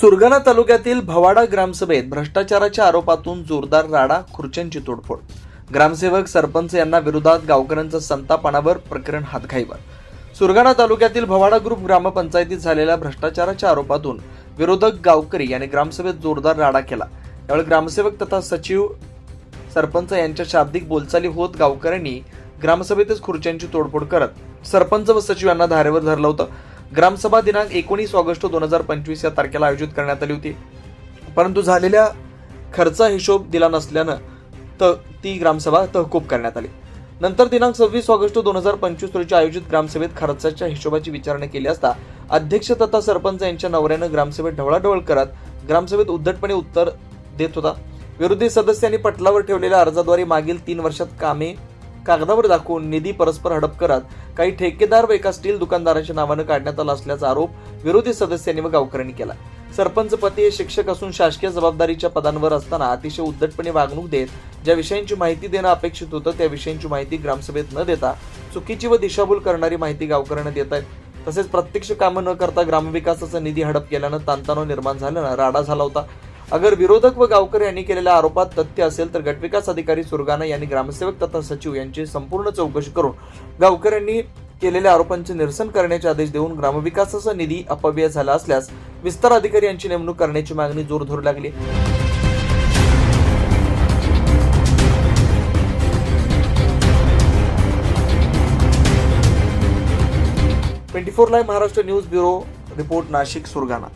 सुरगाणा तालुक्यातील भवाडा ग्रामसभेत भ्रष्टाचाराच्या आरोपातून जोरदार राडा खुर्च्यांची तोडफोड. ग्रामसेवक सरपंच यांना विरोधात गावकऱ्यांचा संतापानावर प्रकरण हातघाईवर. सुरगाणा तालुक्यातील भवाडा ग्रुप ग्रामपंचायतीत झालेल्या भ्रष्टाचाराच्या आरोपातून विरोधक गावकरी यांनी ग्रामसभेत जोरदार राडा केला. यावेळी ग्रामसेवक तथा सचिव सरपंच यांच्या शाब्दिक बोलचाली होत गावकऱ्यांनी ग्रामसभेतच खुर्च्यांची तोडफोड करत सरपंच व सचिव यांना धारेवर धरलं होतं. ग्रामसभा दिनांक एकोणीस ऑगस्ट दोन हजार पंचवीस या तारखेला आयोजित करण्यात आली होती. परंतु झालेल्या खर्चा हिशोब दिला नसल्यानं त ती ग्रामसभा तहकूब करण्यात आली. नंतर दिनांक सव्वीस ऑगस्ट दोन हजार पंचवीस रोजी आयोजित ग्रामसभेत खर्चाच्या हिशोबाची विचारणा केली असता अध्यक्ष तथा सरपंच यांच्या नवऱ्यानं ग्रामसभेत ढवळाढवळ करत ग्रामसभेत उद्धटपणे उत्तर देत होता. विरोधी सदस्यांनी पटलावर ठेवलेल्या अर्जाद्वारे मागील तीन वर्षात कामे कागदावर दाखवून निधी परस्पर हडप करत काही ठेकेदार व एका स्टील दुकानदाराच्या नावानं काढण्यात आला असल्याचा आरोप विरोधी सदस्यांनी व गावकऱ्यांनी केला. सरपंच पती हे शिक्षक असून शासकीय जबाबदारीच्या पदांवर असताना अतिशय उद्धटपणे वागणूक देत ज्या विषयांची माहिती देणं अपेक्षित होतं त्या विषयांची माहिती ग्रामसभेत न देता चुकीची व दिशाभूल करणारी माहिती गावकऱ्यांना देत आहेत. तसेच प्रत्यक्ष कामं न करता ग्रामविकासाचा निधी हडप केल्यानं ताणतणाव निर्माण झाल्यानं राडा झाला होता. अगर विरोधक व गावकरी यांनी केलेल्या आरोपात तथ्य असेल तर गटविकास अधिकारी सुरगाणा यांनी ग्रामसेवक तथा सचिव यांची संपूर्ण चौकशी करून गावकऱ्यांनी केलेल्या आरोपांचे निरसन करण्याचे आदेश देऊन ग्रामविकासाचा निधी अपव्यय झाला असल्यास विस्तार अधिकारी यांची नेमणूक करण्याची मागणी जोर धरू लागली. Twenty four live Maharashtra news bureau report Nashik Surgana.